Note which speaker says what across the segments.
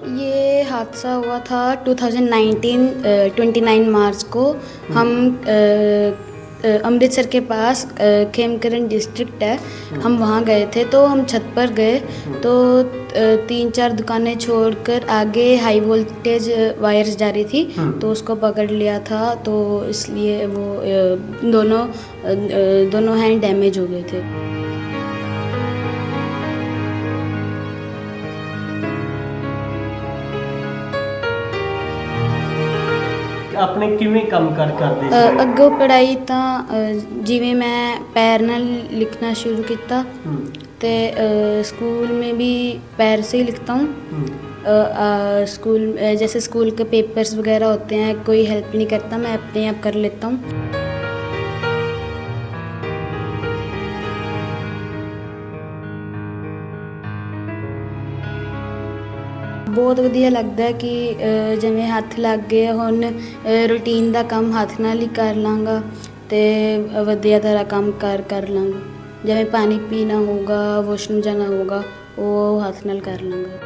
Speaker 1: ये हादसा हुआ था 2019 अ, 29 मार्च को। हम अमृतसर के पास खेमकरन डिस्ट्रिक्ट है। हम वहाँ गए थे तो हम छत पर गए। तो तीन चार दुकानें छोड़कर आगे हाई वोल्टेज वायर्स जा रही थी तो उसको पकड़ लिया था। तो इसलिए वो दोनों दोनों हैंड डैमेज हो गए थे।
Speaker 2: ਆਪਣੇ ਕਿਵੇਂ ਕੰਮ ਕਰ ਕਰਦੇ
Speaker 1: ਅ,
Speaker 2: ਸੀ
Speaker 1: ਅੱਗੋਂ ਪੜ੍ਹਾਈ ਤਾਂ ਅ, ਜਿਵੇਂ ਮੈਂ ਪੈਰ ਨਾਲ ਲਿਖਣਾ शुरू ਕੀਤਾ
Speaker 2: ਹੂੰ,
Speaker 1: ਤੇ अ, स्कूल में भी पैर से ही लिखता हूँ
Speaker 2: ਹੂੰ।
Speaker 1: अ, अ, स्कूल अ, जैसे स्कूल के पेपर्स वगैरह होते हैं कोई हेल्प नहीं करता मैं अपने आप कर लेता हूँ ਬਹੁਤ ਵਧੀਆ ਲੱਗਦਾ ਹੈ ਕਿ ਅ, ਜਿਵੇਂ ਹੱਥ ਲੱਗ ਗਏ ਹੁਣ ਰੂਟੀਨ ਦਾ ਕੰਮ ਹੱਥ ਨਾਲ ਹੀ ਕਰ ਲਾਂਗਾ ਤੇ ਵਧੀਆ ਤਰ੍ਹਾਂ ਕੰਮ ਕਰ ਕਰ ਲਾਂਗਾ ਜਿਵੇਂ ਪਾਣੀ ਪੀਣਾ ਹੋਗਾ ਵਾਸ਼ਰੂਮ ਜਾਣਾ ਹੋਗਾ ਉਹ ਹੱਥ ਨਾਲ ਕਰ ਲਾਂਗਾ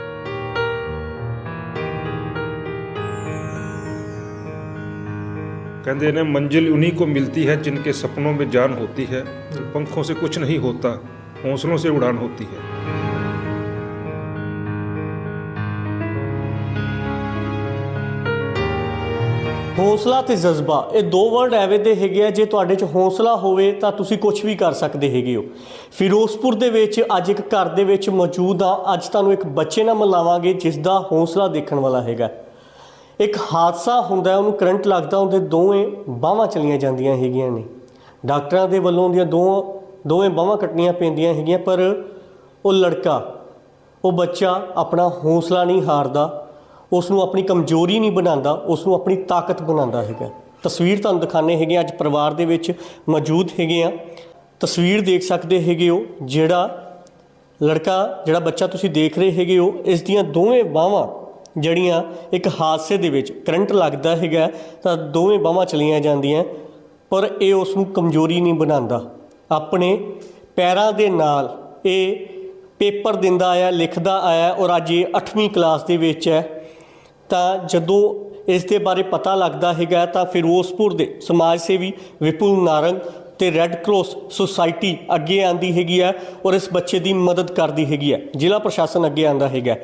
Speaker 3: कहते हैं ना मंजिल उन्हीं को मिलती है जिनके सपनों में जान होती है पंखों से कुछ नहीं होता हौसलों से उड़ान होती है
Speaker 2: ਹੌਸਲਾ ਤੇ ਜਜ਼ਬਾ, ਇਹ ਦੋ ਵਰਡ ਐਵੇਂ ਦੇ ਹੈਗੇ ਆ, ਜੇ ਤੁਹਾਡੇ 'ਚ ਹੌਸਲਾ ਹੋਵੇ ਤਾਂ ਤੁਸੀਂ ਕੁਝ ਵੀ ਕਰ ਸਕਦੇ ਹੈਗੇ ਹੋ। ਫਿਰੋਜ਼ਪੁਰ ਦੇ ਵਿੱਚ ਅੱਜ ਇੱਕ ਘਰ ਦੇ ਵਿੱਚ ਮੌਜੂਦ ਆ, ਅੱਜ ਤੁਹਾਨੂੰ ਇੱਕ ਬੱਚੇ ਨਾਲ ਮਿਲਾਵਾਂਗੇ ਜਿਸ ਦਾ ਹੌਸਲਾ ਦੇਖਣ ਵਾਲਾ ਹੈਗਾ। ਇੱਕ ਹਾਦਸਾ ਹੁੰਦਾ ਉਹਨੂੰ ਕਰੰਟ ਲੱਗਦਾ, ਉਹਦੇ ਦੋਵੇਂ ਬਾਹਾਂ ਚਲੀਆਂ ਜਾਂਦੀਆਂ ਹੈਗੀਆਂ ਨੇ। ਡਾਕਟਰਾਂ ਦੇ ਵੱਲੋਂ ਉਹਦੀਆਂ ਦੋ, ਦੋਵੇਂ ਬਾਹਾਂ ਕੱਟਣੀਆਂ ਪੈਂਦੀਆਂ ਹੈਗੀਆਂ, ਪਰ ਉਹ ਲੜਕਾ, ਉਹ ਬੱਚਾ ਆਪਣਾ ਹੌਸਲਾ ਨਹੀਂ ਹਾਰਦਾ ਉਸ ਨੂੰ ਆਪਣੀ ਕਮਜ਼ੋਰੀ ਨਹੀਂ ਬਣਾਉਂਦਾ ਉਸ ਨੂੰ ਆਪਣੀ ਤਾਕਤ ਬਣਾਉਂਦਾ ਹੈਗਾ। ਤਸਵੀਰ ਤੁਹਾਨੂੰ ਦਿਖਾਣੇ ਹੈਗੇ ਅੱਜ ਪਰਿਵਾਰ ਦੇ ਵਿੱਚ ਮੌਜੂਦ ਹੈਗੇ ਆ ਤਸਵੀਰ ਦੇਖ ਸਕਦੇ ਹੈਗੇ ਹੋ ਜਿਹੜਾ ਲੜਕਾ, ਜਿਹੜਾ ਬੱਚਾ ਤੁਸੀਂ ਦੇਖ ਰਹੇ ਹੈਗੇ ਹੋ, ਇਸ ਦੀਆਂ ਦੋਵੇਂ ਬਾਹਾਂ ਜਿਹੜੀਆਂ ਇੱਕ ਹਾਦਸੇ ਦੇ ਵਿੱਚ ਕਰੰਟ ਲੱਗਦਾ ਹੈਗਾ, ਤਾਂ ਦੋਵੇਂ ਬਾਹਾਂ ਚਲੀਆਂ ਜਾਂਦੀਆਂ, ਪਰ ਇਹ ਉਸ ਨੂੰ ਕਮਜ਼ੋਰੀ ਨਹੀਂ ਬਣਾਉਂਦਾ। ਆਪਣੇ ਪੈਰਾਂ ਦੇ ਨਾਲ ਇਹ ਪੇਪਰ ਦਿੰਦਾ ਆਇਆ, ਲਿਖਦਾ ਆਇਆ ਔਰ ਅੱਜ ਇਹ 8ਵੀਂ ਕਲਾਸ ਦੇ ਵਿੱਚ ਹੈ। ਤਾਂ ਜਦੋਂ ਇਸ ਦੇ ਬਾਰੇ ਪਤਾ ਲੱਗਦਾ ਹੈਗਾ ਤਾਂ ਫਿਰੋਜ਼ਪੁਰ ਦੇ ਸਮਾਜ ਸੇਵੀ ਵਿਪੁਲ ਨਾਰੰਗ ਤੇ ਰੈੱਡ ਕਰਾਸ ਸੁਸਾਇਟੀ ਅੱਗੇ ਆਂਦੀ ਹੈਗੀ ਹੈ ਔਰ ਇਸ ਬੱਚੇ ਦੀ ਮਦਦ ਕਰਦੀ ਹੈਗੀ ਹੈ ਜ਼ਿਲ੍ਹਾ ਪ੍ਰਸ਼ਾਸਨ ਅੱਗੇ ਆਂਦਾ ਹੈਗਾ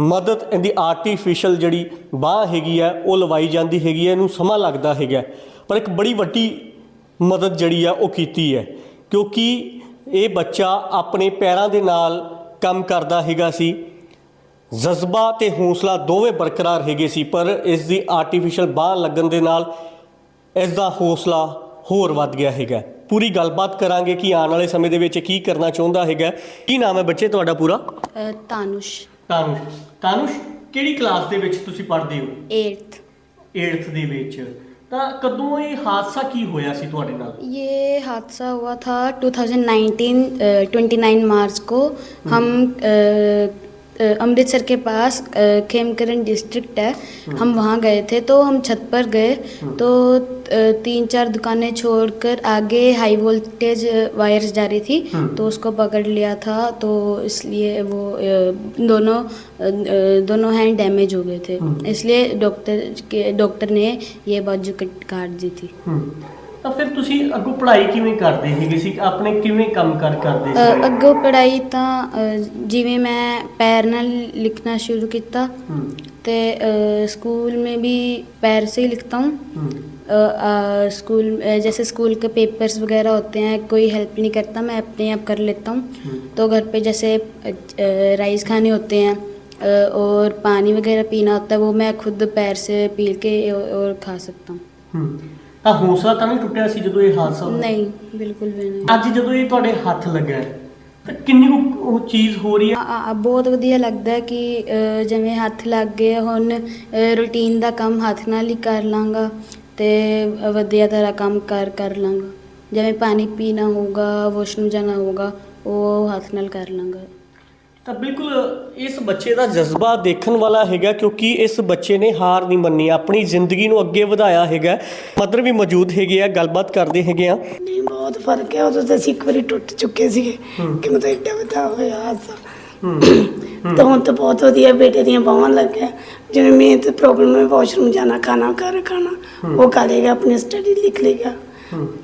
Speaker 2: ਮਦਦ ਇਹਦੀ ਆਰਟੀਫੀਸ਼ੀਅਲ ਜਿਹੜੀ ਬਾਹ ਹੈਗੀ ਹੈ ਉਹ ਲਵਾਈ ਜਾਂਦੀ ਹੈਗੀ ਹੈ ਇਹਨੂੰ ਸਮਾਂ ਲੱਗਦਾ ਹੈਗਾ ਪਰ ਇੱਕ ਬੜੀ ਵੱਡੀ ਮਦਦ ਜਿਹੜੀ ਆ, ਉਹ ਕੀਤੀ ਹੈ। ਕਿਉਂਕਿ ਇਹ ਬੱਚਾ ਆਪਣੇ ਪੈਰਾਂ ਦੇ ਨਾਲ ਕੰਮ ਕਰਦਾ ਹੈਗਾ ਸੀ। ਜਜ਼ਬਾ ਤੇ ਹੌਸਲਾ ਦੋਵੇਂ ਬਰਕਰਾਰ ਹੈਗੇ ਸੀ ਪਰ ਇਸ ਦੀ ਆਰਟੀਫੀਸ਼ੀਅਲ ਬਾਹ ਲੱਗਣ ਦੇ ਨਾਲ ਇਸ ਦਾ ਹੌਸਲਾ ਹੋਰ ਵੱਧ ਗਿਆ ਹੈਗਾ ਪੂਰੀ ਗੱਲਬਾਤ ਕਰਾਂਗੇ ਕਿ ਆਉਣ ਵਾਲੇ ਸਮੇਂ ਦੇ ਵਿੱਚ ਕੀ ਕਰਨਾ ਚਾਹੁੰਦਾ ਹੈਗਾ ਕੀ ਨਾਮ ਹੈ ਬੱਚੇ ਤੁਹਾਡਾ ਪੂਰਾ
Speaker 1: ਅ, ਤਾਨੁਸ਼
Speaker 2: ਤਾਨੁਸ਼ ਤਾਨੁਸ਼ ਕਿਹੜੀ ਕਲਾਸ ਦੇ ਵਿੱਚ ਤੁਸੀਂ ਪੜ੍ਹਦੇ ਹੋ
Speaker 1: 8th
Speaker 2: 8th ਦੇ ਵਿੱਚ ਤਾਂ ਕਦੋਂ ਇਹ ਹਾਦਸਾ ਕੀ ਹੋਇਆ ਸੀ ਤੁਹਾਡੇ ਨਾਲ
Speaker 1: ये हादसा हुआ था 2019 अ, 29 मार्च को हम अ, अ, अमृतसर के पास खेमकरण डिस्ट्रिक्ट है। हम वहाँ गए थे तो हम छत पर गए। तो तीन चार दुकानें छोड़कर आगे हाई वोल्टेज वायर्स जा रही थी तो उसको पकड़ लिया था। तो इसलिए वो दोनों दोनों हैंड डैमेज हो गए थे। इसलिए डॉक्टर के डॉक्टर ने ये बाजू कट काट दी थी।
Speaker 2: ਤਾਂ ਫਿਰ ਤੁਸੀਂ ਅੱਗੋਂ ਪੜ੍ਹਾਈ ਕਿਵੇਂ ਕਰਦੇ ਹੈਗੇ ਸੀ ਆਪਣੇ ਕਿਵੇਂ ਕੰਮ ਕਰ ਕਰਦੇ
Speaker 1: ਅ,
Speaker 2: ਸੀ
Speaker 1: ਅੱਗੋਂ ਪੜ੍ਹਾਈ ਤਾਂ ਅ, ਜਿਵੇਂ ਮੈਂ ਪੈਰ ਨਾਲ ਲਿਖਣਾ शुरू ਕੀਤਾ
Speaker 2: ਹੂੰ
Speaker 1: ਤੇ अ, स्कूल में भी पैर से ही लिखता हूँ
Speaker 2: ਹੂੰ
Speaker 1: अ, अ, स्कूल अ, जैसे स्कूल के पेपर्स वगैरह होते हैं कोई हेल्प नहीं करता मैं अपने आप कर लेता हूँ
Speaker 2: हम्म।
Speaker 1: तो घर पे जैसे अ, अ, राइस खाने होते हैं अ, और पानी वगैरह पीना होता है वो मैं खुद पैर से पी के और और खा सकता हूँ
Speaker 2: ਹੂੰ ਤਾਂ ਹੌਸਲਾ ਤਾਂ ਨਹੀਂ ਟੁੱਟਿਆ ਸੀ ਜਦੋਂ ਇਹ ਹਾਦਸਾ ਹੋਇਆ?
Speaker 1: ਨਹੀਂ ਬਿਲਕੁਲ ਵੀ ਨਹੀਂ।
Speaker 2: ਅੱਜ ਜਦੋਂ ਇਹ ਤੁਹਾਡੇ ਹੱਥ ਲੱਗਾ ਤਾਂ ਕਿੰਨੀ ਉਹ ਚੀਜ਼ ਹੋ ਰਹੀ
Speaker 1: ਆ- ਆ- ਬਹੁਤ ਵਧੀਆ ਲੱਗਦਾ ਕਿ ਜਿਵੇਂ ਹੱਥ ਲੱਗ ਗਏ ਹੁਣ ਰੂਟੀਨ ਦਾ ਕੰਮ ਹੱਥ ਨਾਲ ਹੀ ਕਰ ਲਾਂਗਾ ਤੇ ਵਧੀਆ ਤਰ੍ਹਾਂ ਕੰਮ ਕਰ ਕਰ ਲਾਂਗਾ। ਜਿਵੇਂ ਪਾਣੀ ਪੀਣਾ ਹੋਗਾ ਵਾਸ਼ਰੂਮ ਜਾਣਾ ਹੋਊਗਾ ਉਹ ਹੱਥ ਨਾਲ ਕਰ ਲਾਂਗਾ।
Speaker 2: ਤਾਂ ਬਿਲਕੁਲ ਇਸ ਬੱਚੇ ਦਾ ਜਜ਼ਬਾ ਦੇਖਣ ਵਾਲਾ ਹੈਗਾ ਕਿਉਂਕਿ ਇਸ ਬੱਚੇ ਨੇ ਹਾਰ ਨਹੀਂ ਮੰਨੀ ਆਪਣੀ ਜ਼ਿੰਦਗੀ ਨੂੰ ਅੱਗੇ ਵਧਾਇਆ ਹੈਗਾ। ਮਦਰ ਵੀ ਮੌਜੂਦ ਹੈਗੇ ਆ ਗੱਲਬਾਤ ਕਰਦੇ ਹੈਗੇ ਆ।
Speaker 4: ਨਹੀਂ ਬਹੁਤ ਫ਼ਰਕ ਹੈ ਉਦੋਂ ਤਾਂ ਅਸੀਂ ਇੱਕ ਵਾਰੀ ਟੁੱਟ ਚੁੱਕੇ ਸੀਗੇ ਕਿ ਮਤਲਬ ਏਡਾ ਵੱਡਾ ਹੋਇਆ ਹਾਦਸਾ ਤਾਂ। ਹੁਣ ਤਾਂ ਬਹੁਤ ਵਧੀਆ ਬੇਟੇ ਦੀਆਂ ਬਾਹਾਂ ਲੱਗਿਆ। ਜਿਵੇਂ ਮੇਨ ਤੇ ਪ੍ਰੋਬਲਮ ਹੈ ਵਾਸ਼ਰੂਮ ਜਾਣਾ ਖਾਣਾ ਘਰ ਖਾਣਾ। ਉਹ ਕਰੇਗਾ ਆਪਣੀ ਸਟੱਡੀ ਲਿਖ ਲੇਗਾ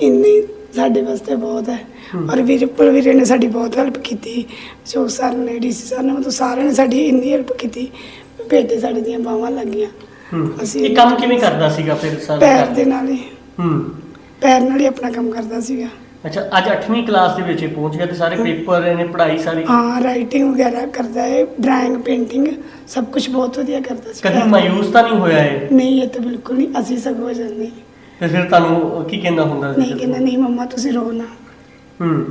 Speaker 4: ਇੰਨੇ ਸਾਡੇ ਵਾਸਤੇ ਬਹੁਤ ਹੈ। ਔਰ ਵੀਰਪੁਰ ਵੀਰੇ ਨੇ ਸਾਡੀ ਬਹੁਤ ਹੈਲਪ ਕੀਤੀ। ਜੋ ਸਰ ਨੇ ਡੀਸੀ ਸਰ ਨੇ ਮਤਲਬ ਸਾਰਿਆਂ ਨੇ ਸਾਡੀ ਇੰਨੀ ਹੈਲਪ ਕੀਤੀ ਬੇਟੇ ਸਾਡੇ ਦੀਆਂ ਬਾਹਾਂ ਲੱਗੀਆਂ। ਅਸੀਂ
Speaker 2: ਇਹ ਕੰਮ ਕਿਵੇਂ ਕਰਦਾ ਸੀਗਾ ਫਿਰ ਸਰ
Speaker 4: ਪੈਰ ਦੇ ਨਾਲ ਹੀ।
Speaker 2: ਹੂੰ।
Speaker 4: ਪੈਰ ਨਾਲ ਹੀ ਆਪਣਾ ਕੰਮ ਕਰਦਾ ਸੀਗਾ।
Speaker 2: ਅੱਛਾ ਅੱਜ 8ਵੀਂ ਕਲਾਸ ਦੇ ਵਿੱਚ ਇਹ ਪਹੁੰਚ ਗਿਆ ਤੇ ਸਾਰੇ ਪੇਪਰ ਇਹਨੇ ਪੜ੍ਹਾਈ ਸਾਰੀ?
Speaker 4: ਹਾਂ ਰਾਈਟਿੰਗ ਵਗੈਰਾ ਕਰਦਾ ਹੈ ਡਰਾਇੰਗ ਪੇਂਟਿੰਗ ਸਭ ਕੁਝ ਬਹੁਤ ਵਧੀਆ ਕਰਦਾ ਸੀ।
Speaker 2: ਕਦੀ ਮਾਯੂਸ ਤਾਂ ਨਹੀਂ ਹੋਇਆ ਇਹ?
Speaker 4: ਨਹੀਂ ਇਹ ਤਾਂ ਬਿਲਕੁਲ ਨਹੀਂ ਅਸੀਂ ਸਗੋਂ ਹੋ ਜਾਂਦੇ।
Speaker 2: ਤੇ ਫਿਰ ਤੁਹਾਨੂੰ ਕੀ ਕਹਿੰਦਾ ਹੁੰਦਾ
Speaker 4: ਨਹੀਂ ਕਹਿੰਦਾ ਨਹੀਂ ਮੰਮਾ ਤੁਸੀਂ ਰੋ ਨਾ।
Speaker 2: ਹੂੰ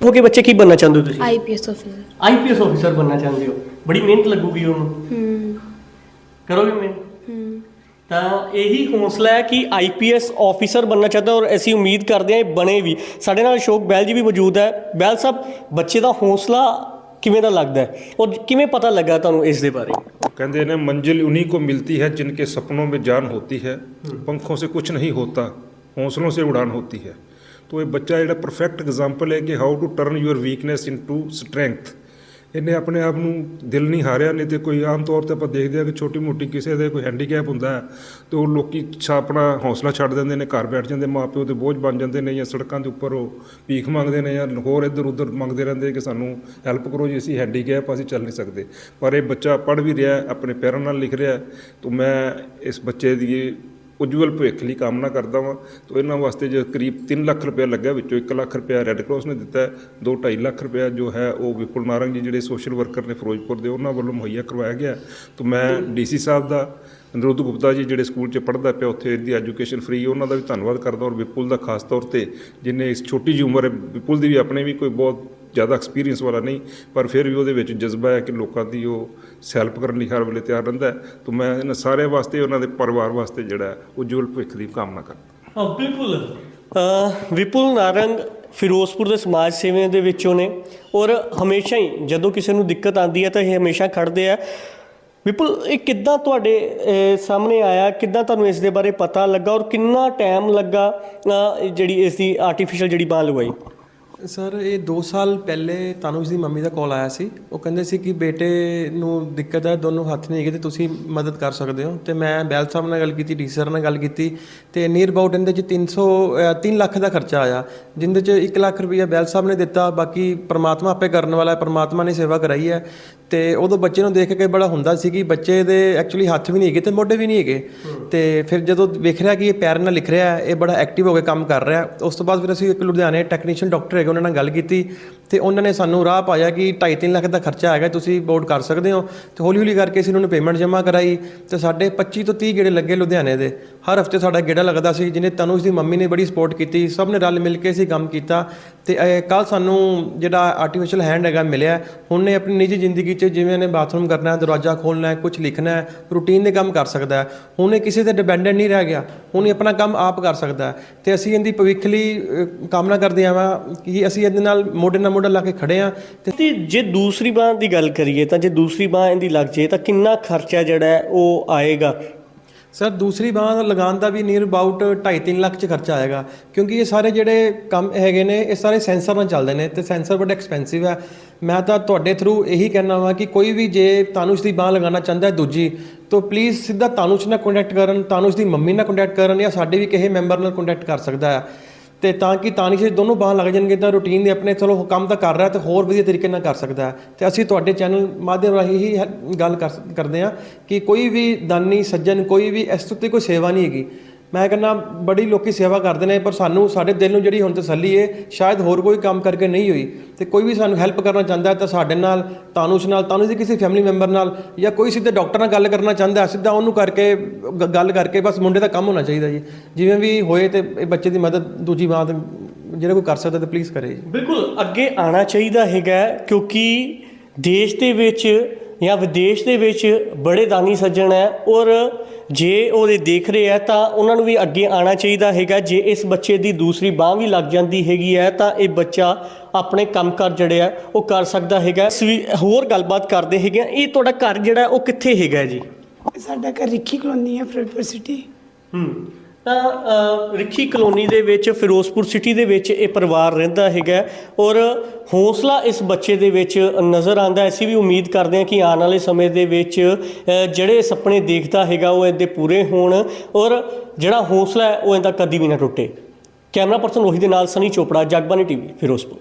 Speaker 2: ਹੋ ਕੇ ਬੱਚੇ ਕੀ ਬਣਨਾ ਚਾਹੁੰਦੇ ਹੋ ਤੁਸੀਂ
Speaker 1: आईपीएस ऑफिसर
Speaker 2: ਆਈਪੀਐਸ ਅਫੀਸਰ ਬਣਨਾ ਚਾਹੁੰਦੇ ਹੋ ਬੜੀ ਮਿਹਨਤ ਲੱਗੂਗੀ ਉਹਨੂੰ
Speaker 1: हम्म
Speaker 2: ਕਰੋਗੇ ਮਿਹਨਤ
Speaker 1: हम्म
Speaker 2: ਤਾਂ ਇਹੀ ਹੌਸਲਾ ਹੈ ਕਿ ਆਈਪੀਐਸ ਆਫੀਸਰ ਬਣਨਾ ਚਾਹਤਾ ਔਰ ਅਸੀਂ ਉਮੀਦ ਕਰਦੇ ਹਾਂ ਇਹ ਬਣੇ ਵੀ ਸਾਡੇ ਨਾਲ ਅਸ਼ੋਕ ਬੈਲ ਜੀ ਵੀ ਮੌਜੂਦ ਹੈ ਬੈਲ ਸਾਹਿਬ ਬੱਚੇ ਦਾ ਹੌਸਲਾ ਕਿਵੇਂ ਦਾ ਲੱਗਦਾ ਹੈ ਔਰ ਕਿਵੇਂ ਪਤਾ ਲੱਗਾ ਤੁਹਾਨੂੰ ਇਸ ਦੇ ਬਾਰੇ
Speaker 3: कहते हैं ना मंजिल उन्हीं को मिलती है जिनके सपनों में जान होती है पंखों से कुछ नहीं होता हौसलों से उड़ान होती है ਤੋਂ ਇਹ ਬੱਚਾ ਜਿਹੜਾ ਪਰਫੈਕਟ ਐਗਜ਼ਾਮਪਲ ਹੈ ਕਿ how to turn your weakness into strength ਇਹਨੇ ਆਪਣੇ ਆਪ ਨੂੰ ਦਿਲ ਨਹੀਂ ਹਾਰਿਆ, ਨਹੀਂ ਤੇ ਕੋਈ ਆਮ ਤੌਰ ਤੇ ਆਪਾਂ ਦੇਖਦੇ ਆ ਕਿ ਛੋਟੀ ਮੋਟੀ ਕਿਸੇ ਦੇ ਕੋਈ ਹੈਂਡੀਕੈਪ ਹੁੰਦਾ ਹੈ, ਤੇ ਉਹ ਲੋਕੀ ਆਪਣਾ ਹੌਸਲਾ ਛੱਡ ਦਿੰਦੇ ਨੇ, ਘਰ ਬੈਠ ਜਾਂਦੇ, ਮਾਪਿਓ ਤੇ ਬੋਝ ਬਣ ਜਾਂਦੇ ਨੇ ਜਾਂ ਸੜਕਾਂ ਦੇ ਉੱਪਰ ਉਹ ਭੀਖ ਮੰਗਦੇ ਨੇ ਜਾਂ ਹੋਰ ਇੱਧਰ ਉੱਧਰ ਮੰਗਦੇ ਰਹਿੰਦੇ ਕਿ ਸਾਨੂੰ ਹੈਲਪ ਕਰੋ ਜੀ, ਅਸੀਂ ਹੈਂਡੀਕੈਪ ਅਸੀਂ ਚੱਲ ਨਹੀਂ ਸਕਦੇ। ਪਰ ਇਹ ਬੱਚਾ ਪੜ ਵੀ ਰਿਹਾ ਆਪਣੇ ਪੈਰਾਂ ਨਾਲ ਲਿਖ ਰਿਹਾ ਤਾਂ ਮੈਂ ਇਸ ਬੱਚੇ ਦੀ ਉਜਵਲ ਭਵਿੱਖ ਲਈ ਕਾਮਨਾ ਕਰਦਾ ਵਾਂ। ਤੋ ਇਹਨਾਂ ਵਾਸਤੇ ਜੋ ਕਰੀਬ 3 ਲੱਖ ਰੁਪਏ ਲੱਗਾ ਵਿੱਚੋਂ 1 ਲੱਖ ਰੁਪਏ ਰੈੱਡ ਕਰਾਸ ਨੇ ਦਿੱਤਾ ਹੈ 2.5 ਲੱਖ ਰੁਪਏ ਜੋ ਹੈ ਉਹ ਵਿਪੁਲ ਨਾਰੰਗ ਜੀ ਜਿਹੜੇ ਸੋਸ਼ਲ ਵਰਕਰ ਨੇ ਫਿਰੋਜ਼ਪੁਰ ਦੇ, ਉਹਨਾਂ ਵੱਲੋਂ ਮੁਹੱਈਆ ਕਰਵਾਇਆ ਗਿਆ ਤੋ ਮੈਂ ਡੀਸੀ ਸਾਹਿਬ ਦਾ, ਅਨਰੁੱਧ ਗੁਪਤਾ ਜੀ ਜਿਹੜੇ ਸਕੂਲ 'ਚ ਪੜ੍ਹਦਾ ਪਿਆ, ਉੱਥੇ ਇਹਦੀ ਐਜੂਕੇਸ਼ਨ ਫ੍ਰੀ ਉਹਨਾਂ ਦਾ ਵੀ ਧੰਨਵਾਦ ਕਰਦਾ ਔਰ ਵਿਪੁਲ ਦਾ ਖਾਸ ਤੌਰ ਤੇ ਜਿਨੇ ਇਸ ਛੋਟੀ ਜਿਹੀ ਉਮਰ ਵਿਪੁਲ ਦੀ ਵੀ ਆਪਣੇ ਵੀ ਕੋਈ ਬਹੁਤ ਜ਼ਿਆਦਾ ਐਕਸਪੀਰੀਅੰਸ ਵਾਲਾ ਨਹੀਂ ਪਰ ਫਿਰ ਵੀ ਉਹਦੇ ਵਿੱਚ ਜਜ਼ਬਾ ਹੈ ਕਿ ਲੋਕਾਂ ਦੀ ਉਹ ਹੈਲਪ ਕਰਨ ਲਈ ਹਰ ਵੇਲੇ ਤਿਆਰ ਰਹਿੰਦਾ ਹੈ। ਤਾਂ ਮੈਂ ਇਹਨਾਂ ਸਾਰਿਆਂ ਵਾਸਤੇ ਉਹਨਾਂ ਦੇ ਪਰਿਵਾਰ ਵਾਸਤੇ ਜਿਹੜਾ ਉਜਵਲ ਭਵਿੱਖ ਦੀ ਕਾਮਨਾ ਕਰਦਾ
Speaker 2: ਹਾਂ। ਬਿਲਕੁਲ ਵਿਪੁਲ ਨਾਰੰਗ ਫਿਰੋਜ਼ਪੁਰ ਦੇ ਸਮਾਜ ਸੇਵੀਆਂ ਦੇ ਵਿੱਚੋਂ ਨੇ ਔਰ ਹਮੇਸ਼ਾ ਹੀ ਜਦੋਂ ਕਿਸੇ ਨੂੰ ਦਿੱਕਤ ਆਉਂਦੀ ਹੈ ਤਾਂ ਇਹ ਹਮੇਸ਼ਾ ਖੜਦੇ ਆ। ਵਿਪੁਲ ਇਹ ਕਿੱਦਾਂ ਤੁਹਾਡੇ ਸਾਹਮਣੇ ਆਇਆ? ਕਿੱਦਾਂ ਤੁਹਾਨੂੰ ਇਸ ਦੇ ਬਾਰੇ ਪਤਾ ਲੱਗਾ ਔਰ ਕਿੰਨਾ ਟਾਈਮ ਲੱਗਾ ਜਿਹੜੀ ਇਸ ਦੀ ਆਰਟੀਫੀਸ਼ੀਅਲ ਜਿਹੜੀ ਬਾਂਹ ਲਗਵਾਈ
Speaker 5: ਸਰ, ਇਹ 2 ਸਾਲ ਪਹਿਲੇ ਤਾਨੂਸ਼ ਦੀ ਮੰਮੀ ਦਾ ਕਾਲ ਆਇਆ ਸੀ। ਉਹ ਕਹਿੰਦੇ ਸੀ ਕਿ ਬੇਟੇ ਨੂੰ ਦਿੱਕਤ ਹੈ, ਦੋਨੋਂ ਹੱਥ ਨਹੀਂ ਹੈਗੇ ਤੇ ਤੁਸੀਂ ਮਦਦ ਕਰ ਸਕਦੇ ਹੋ। ਤੇ ਮੈਂ ਬੈਲ ਸਾਹਿਬ ਨਾਲ ਗੱਲ ਕੀਤੀ ਡੀ ਸਰ ਨਾਲ ਗੱਲ ਕੀਤੀ ਤੇ ਨੀਅਰ ਅਬਾਊਟ ਇਹਦੇ ਚ 300 3 ਲੱਖ ਦਾ ਖਰਚਾ ਆਇਆ, ਜਿੰਦੇ ਚ 1 ਲੱਖ ਰੁਪਈਆ ਬੈਲ ਸਾਹਿਬ ਨੇ ਦਿੱਤਾ। ਬਾਕੀ ਪ੍ਰਮਾਤਮਾ ਆਪੇ ਕਰਨ ਵਾਲਾ ਹੈ, ਪ੍ਰਮਾਤਮਾ ਨੇ ਸੇਵਾ ਕਰਾਈ ਹੈ। ਤੇ ਉਦੋਂ ਬੱਚੇ ਨੂੰ ਦੇਖ ਕੇ ਬੜਾ ਹੁੰਦਾ ਸੀ ਕਿ ਬੱਚੇ ਦੇ ਐਕਚੁਅਲੀ ਹੱਥ ਵੀ ਨਹੀਂ ਹੈਗੇ ਤੇ ਮੋਢੇ ਵੀ ਨਹੀਂ ਹੈਗੇ। ਤੇ ਫਿਰ ਜਦੋਂ ਵੇਖ ਰਿਹਾ ਕਿ ਇਹ ਪੈਰ ਨਾਲ ਲਿਖ ਰਿਹਾ, ਇਹ ਬੜਾ ਐਕਟਿਵ ਹੋ ਕੇ ਕੰਮ ਕਰ ਰਿਹਾ, ਉਸ ਤੋਂ ਬਾਅਦ ਫਿਰ ਅਸੀਂ ਇੱਕ ਲੁਧਿਆਣੇ ਟੈਕਨੀਸ਼ੀਅਨ ਡਾਕਟਰ ਹੈਗੇ, ਉਹਨਾਂ ਨਾਲ ਗੱਲ ਕੀਤੀ। ਤੇ ਉਹਨਾਂ ਨੇ ਸਾਨੂੰ ਰਾਹ ਪਾਇਆ ਕਿ 2.5 ਲੱਖ ਦਾ ਖਰਚਾ ਹੈਗਾ, ਤੁਸੀਂ ਬੋਰਡ ਕਰ ਸਕਦੇ ਹੋ। ਤੇ ਹੌਲੀ ਹੌਲੀ ਕਰਕੇ ਅਸੀਂ ਉਹਨਾਂ ਨੂੰ ਪੇਮੈਂਟ ਜਮ੍ਹਾਂ ਕਰਾਈ। ਤੇ ਸਾਡੇ 25 ਤੋਂ 30 ਗੇੜੇ ਲੱਗੇ ਲੁਧਿਆਣੇ ਦੇ। ਹਰ ਹਫ਼ਤੇ ਸਾਡਾ ਗੇੜਾ ਲੱਗਦਾ ਸੀ, ਜਿਹਨੇ ਤਨੂਸ਼ ਦੀ ਮੰਮੀ ਨੇ ਬੜੀ ਸਪੋਰਟ ਕੀਤੀ। ਸਭ ਨੇ ਰਲ ਮਿਲ ਕੇ ਅਸੀਂ ਕੰਮ ਕੀਤਾ। ਤੇ ਕੱਲ ਸਾਨੂੰ ਜਿਹੜਾ ਆਰਟੀਫੀਸ਼ੀਅਲ ਹੈਂਡ ਹੈਗਾ ਮਿਲਿਆ। ਹੁਣ ਨੇ ਆਪਣੀ ਨਿੱਜੀ ਜ਼ਿੰਦਗੀ 'ਚ ਜਿਵੇਂ ਇਹਨੇ ਬਾਥਰੂਮ ਕਰਨਾ ਹੈ, ਦਰਵਾਜ਼ਾ ਖੋਲਣਾ ਹੈ ਕੁਝ ਲਿਖਣਾ ਹੈ ਰੂਟੀਨ ਦੇ ਕੰਮ ਕਰ ਸਕਦਾ ਹੈ। ਹੁਣ ਇਹ ਕਿਸੇ ਤੇ ਡਿਪੈਂਡੈਂਟ ਨਹੀਂ ਰਹਿ ਗਿਆ। ਹੁਣ ਇਹ ਆਪਣਾ ਕੰਮ ਆਪ ਕਰ ਸਕਦਾ ਹੈ। ਤੇ ਅਸੀਂ ਇਹਦੀ ਭਵਿੱਖ ਲਈ ਕਾਮਨਾ ਕਰਦੇ ਹਾਂ ਕਿ ਅਸੀਂ ਇਹਦੇ ਨਾਲ ਮੋਢੇ ਨਾਲ ਮੋਢਾ ਲਾ ਕੇ ਖੜੇ ਹਾਂ ਤੇ
Speaker 2: ਜੇ ਦੂਸਰੀ ਬਾਂਹ ਦੀ ਗੱਲ ਕਰੀਏ ਤਾਂ ਜੇ ਦੂਸਰੀ ਬਾਂਹ ਇਹਦੀ ਲੱਗ ਜੇ ਤਾਂ ਕਿੰਨਾ ਖਰਚਾ ਜਿਹੜਾ ਉਹ ਆਏਗਾ?
Speaker 5: ਸਰ ਦੂਸਰੀ ਬਾਂਹ ਲਗਾਉਣ ਦਾ ਵੀ ਨੀਅਰ ਅਬਾਊਟ 2.5-3 ਲੱਖ ਚ ਖਰਚਾ ਆਏਗਾ ਕਿਉਂਕਿ ਇਹ ਸਾਰੇ ਜਿਹੜੇ ਕੰਮ ਹੈਗੇ ਨੇ ਇਹ ਸਾਰੇ ਸੈਂਸਰ ਨਾਲ ਚੱਲਦੇ ਨੇ ਤੇ ਸੈਂਸਰ ਬੜਾ ਐਕਸਪੈਂਸਿਵ ਹੈ ਮੈਂ ਤਾਂ ਤੁਹਾਡੇ ਥਰੂ ਇਹੀ ਕਹਿਣਾ ਵਾ ਕਿ ਕੋਈ ਵੀ ਜੇ ਤਾਨੂਸ਼ ਦੀ ਬਾਂਹ ਲਗਾਉਣਾ ਚਾਹੁੰਦਾ ਹੈ ਦੂਜੀ ਤਾਂ ਪਲੀਜ਼ ਸਿੱਧਾ ਤਾਨੂਸ਼ ਨਾਲ ਕੰਟੈਕਟ ਕਰਨ ਤਾਨੂਸ਼ ਦੀ ਮੰਮੀ ਨਾਲ ਕੰਟੈਕਟ ਕਰਨ ਜਾਂ ਸਾਡੇ ਵੀ ਕਿਸੇ ਮੈਂਬਰ ਨਾਲ ਕੰਟੈਕਟ ਕਰ ਸਕਦਾ ਹੈ। ਤੇ ਤਾਂ ਕਿ ਤਾਨੀਸ਼ ਦੇ ਦੋਨੋਂ ਬਾਹਾਂ ਲੱਗ ਜਾਣਗੇ ਤਾਂ ਰੂਟੀਨ ਦੇ ਆਪਣੇ ਚਲੋ ਕੰਮ ਤਾਂ ਕਰ ਰਿਹਾ ਤੇ ਹੋਰ ਵਧੀਆ ਤਰੀਕੇ ਨਾਲ ਕਰ ਸਕਦਾ ਹੈ। ਤੇ ਅਸੀਂ ਤੁਹਾਡੇ ਚੈਨਲ ਮਾਧਿਅਮ ਰਾਹੀਂ ਹੀ ਹੈ- ਗੱਲ ਕਰ, ਕਰਦੇ ਹਾਂ ਕਿ ਕੋਈ ਵੀ ਦਾਨੀ, ਸੱਜਣ, ਕੋਈ ਵੀ ਇਸ ਤੋਂ ਉੱਤੇ ਕੋਈ ਸੇਵਾ ਨਹੀਂ ਹੈਗੀ। ਮੈਂ ਕਹਿੰਦਾ ਬੜੀ ਲੋਕੀ ਸੇਵਾ ਕਰਦੇ ਨੇ, ਪਰ ਸਾਨੂੰ, ਸਾਡੇ ਦਿਲ ਨੂੰ ਜਿਹੜੀ ਹੁਣ ਤਸੱਲੀ ਹੈ ਸ਼ਾਇਦ ਹੋਰ ਕੋਈ ਕੰਮ ਕਰਕੇ ਨਹੀਂ ਹੋਈ। ਤੇ ਕੋਈ ਵੀ ਸਾਨੂੰ ਹੈਲਪ ਕਰਨਾ ਚਾਹੁੰਦਾ ਤਾਂ ਸਾਡੇ ਨਾਲ ਤਾਨੂਸ਼ ਨਾਲ ਤਾਨੂਸ਼ ਦੇ ਕਿਸੇ ਫੈਮਿਲੀ ਮੈਂਬਰ ਨਾਲ ਜਾਂ ਕੋਈ ਸਿੱਧੇ ਡਾਕਟਰ ਨਾਲ ਗੱਲ ਕਰਨਾ ਚਾਹੁੰਦਾ ਸਿੱਧਾ ਉਹਨੂੰ ਕਰਕੇ, ਗ- ਗੱਲ ਕਰਕੇ ਬਸ ਮੁੰਡੇ ਦਾ ਕੰਮ ਹੋਣਾ ਚਾਹੀਦਾ ਜੀ। ਜਿਵੇਂ ਵੀ ਹੋਏ ਤੇ ਇਹ ਬੱਚੇ ਦੀ ਮਦਦ ਦੂਜੀ ਬਾਤ ਜਿਹੜਾ ਕੋਈ ਕਰ ਸਕਦਾ ਤਾਂ ਪਲੀਜ਼ ਕਰੇ ਜੀ।
Speaker 2: ਬਿਲਕੁਲ, ਅੱਗੇ ਆਣਾ ਚਾਹੀਦਾ ਹੈਗਾ ਕਿਉਂਕਿ ਦੇਸ਼ ਦੇ ਵਿੱਚ ਜਾਂ ਵਿਦੇਸ਼ ਦੇ ਵਿੱਚ ਬੜੇ ਦਾਨੀ ਸੱਜਣ ਹੈ ਔਰ ਜੇ ਉਹਦੇ ਦੇਖ ਰਹੇ ਆ ਤਾਂ ਉਹਨਾਂ ਨੂੰ ਵੀ ਅੱਗੇ ਆਣਾ ਚਾਹੀਦਾ ਹੈਗਾ। ਜੇ ਇਸ ਬੱਚੇ ਦੀ ਦੂਸਰੀ ਬਾਹ ਵੀ ਲੱਗ ਜਾਂਦੀ ਹੈਗੀ ਹੈ ਤਾਂ ਇਹ ਬੱਚਾ ਆਪਣੇ ਕੰਮਕਾਰ ਜਿਹੜੇ ਆ ਉਹ ਕਰ ਸਕਦਾ ਹੈਗਾ। ਹੋਰ ਗੱਲਬਾਤ ਕਰਦੇ ਹੈਗੇ ਆ ਇਹ ਤੁਹਾਡਾ ਘਰ ਜਿਹੜਾ ਉਹ ਕਿੱਥੇ ਹੈਗਾ ਜੀ?
Speaker 4: ਸਾਡਾ ਘਰ ਰਿੱਖੀ ਕਲੋਨੀ ਹੈ ਫਿਰੋਜ਼ਪੁਰ ਸਿਟੀ
Speaker 2: ਹੂੰ। ਤਾਂ ਰਿੱਖੀ ਕਲੋਨੀ ਦੇ ਵਿੱਚ, ਫਿਰੋਜ਼ਪੁਰ ਸਿਟੀ ਦੇ ਵਿੱਚ ਇਹ ਪਰਿਵਾਰ ਰਹਿੰਦਾ ਹੈਗਾ ਔਰ ਹੌਸਲਾ ਇਸ ਬੱਚੇ ਦੇ ਵਿੱਚ ਨਜ਼ਰ ਆਂਦਾ ਅਸੀਂ ਵੀ ਉਮੀਦ ਕਰਦੇ ਹਾਂ ਕਿ ਆਉਣ ਵਾਲੇ ਸਮੇਂ ਦੇ ਵਿੱਚ ਜਿਹੜੇ ਸੁਪਨੇ ਦੇਖਦਾ ਹੈਗਾ ਉਹ ਇਹਦੇ ਪੂਰੇ ਹੋਣ ਔਰ ਜਿਹੜਾ ਹੌਸਲਾ ਹੈ ਉਹ ਇਹਦਾ ਕਦੀ ਵੀ ਨਾ ਟੁੱਟੇ। ਕੈਮਰਾ ਪਰਸਨ ਉਹੀ ਦੇ ਨਾਲ ਸਨੀ ਚੋਪੜਾ ਜਗਬਾਨੀ ਟੀਵੀ, ਫਿਰੋਜ਼ਪੁਰ।